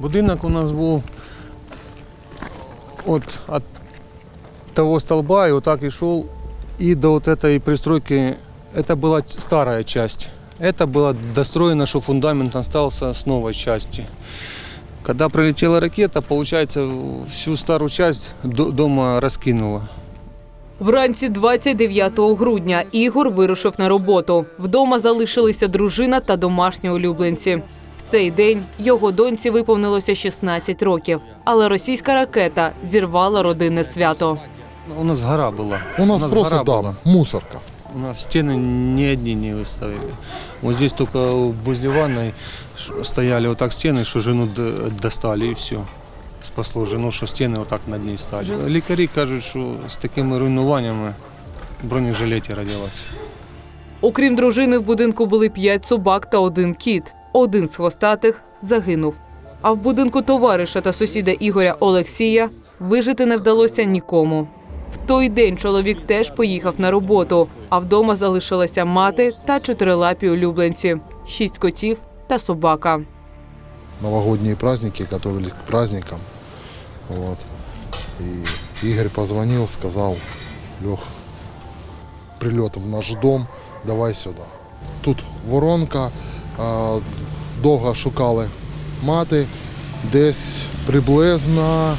Будинок у нас був от, от того столба и вот так и шел. И до вот этой пристройки, это была ч- старая часть. Это было достроено, что фундамент остался с новой части. Когда прилетела ракета, получается, всю старую часть до- дома раскинула. Вранці 29 грудня Ігор вирушив на роботу. Вдома залишилися дружина та домашні улюбленці. В цей день його доньці виповнилося 16 років, але російська ракета зірвала родинне свято. У нас гора была. У нас, просто гора да, была. мусорка. У нас стены ни одни не выставили. Вот здесь только возле ванной ш- стояли вот так стены, что жену д- достали и все. Спасло жену, що стіни отак над ній стали. Лікарі кажуть, що з такими руйнуваннями в бронежилеті родилась. Окрім дружини, в будинку були п'ять собак та один кіт. Один з хвостатих загинув. А в будинку товариша та сусіда Ігоря Олексія вижити не вдалося нікому. В той день чоловік теж поїхав на роботу, а вдома залишилася мати та чотирилапі улюбленці, шість котів та собака. Новогодние праздники, готовились к праздникам. Вот. И Игорь позвонил, сказал, Лех, прилет в наш дом, давай сюда. Тут воронка, довго шукали мати, десь приблизно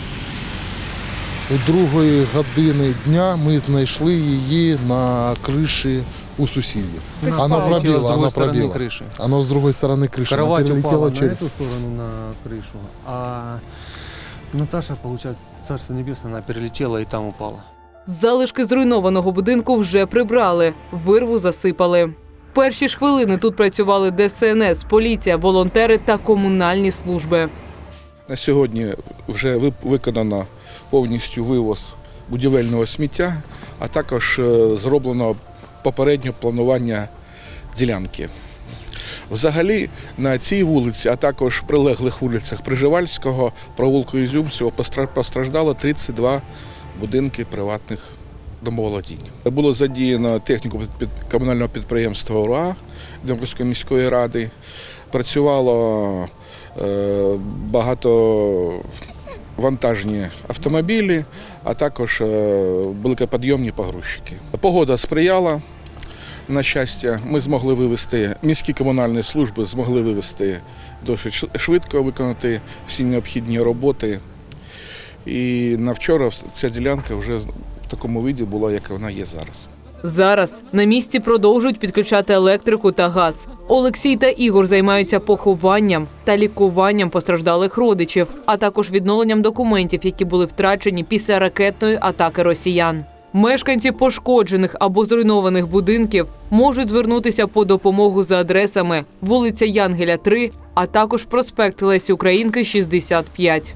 у другої години дня ми знайшли її на криші у сусідів. Вона Прилетіла з пробила, другої вона сторони пробила. криші. Оно с другой стороны крыши. она Кровать упала перелетела на через... эту сторону на крышу, а Наташа, получается, Царство Небесное, она перелетела и там упала. Залишки зруйнованого будинку вже прибрали, вирву засипали. Перші ж хвилини тут працювали ДСНС, поліція, волонтери та комунальні служби. На сьогодні вже виконано повністю вивоз будівельного сміття, а також е, зроблено попереднє планування ділянки. Взагалі на цій вулиці, а також прилеглих вулицях Приживальського, провулку Ізюмцього постра- постраждало 32 будинки приватних домоволодінь. Було задіяно техніку комунального підприємства УРА Дніпровської міської ради. Працювало е, багато вантажні автомобілі, а також е, великоподйомні погрузчики. Погода сприяла. На щастя, ми змогли вивести, міські комунальні служби змогли вивести досить швидко, виконати всі необхідні роботи. І на вчора ця ділянка вже такому виді була, як вона є зараз. Зараз на місці продовжують підключати електрику та газ. Олексій та Ігор займаються похованням та лікуванням постраждалих родичів, а також відновленням документів, які були втрачені після ракетної атаки росіян. Мешканці пошкоджених або зруйнованих будинків можуть звернутися по допомогу за адресами вулиця Янгеля, 3, а також проспект Лесі Українки, 65.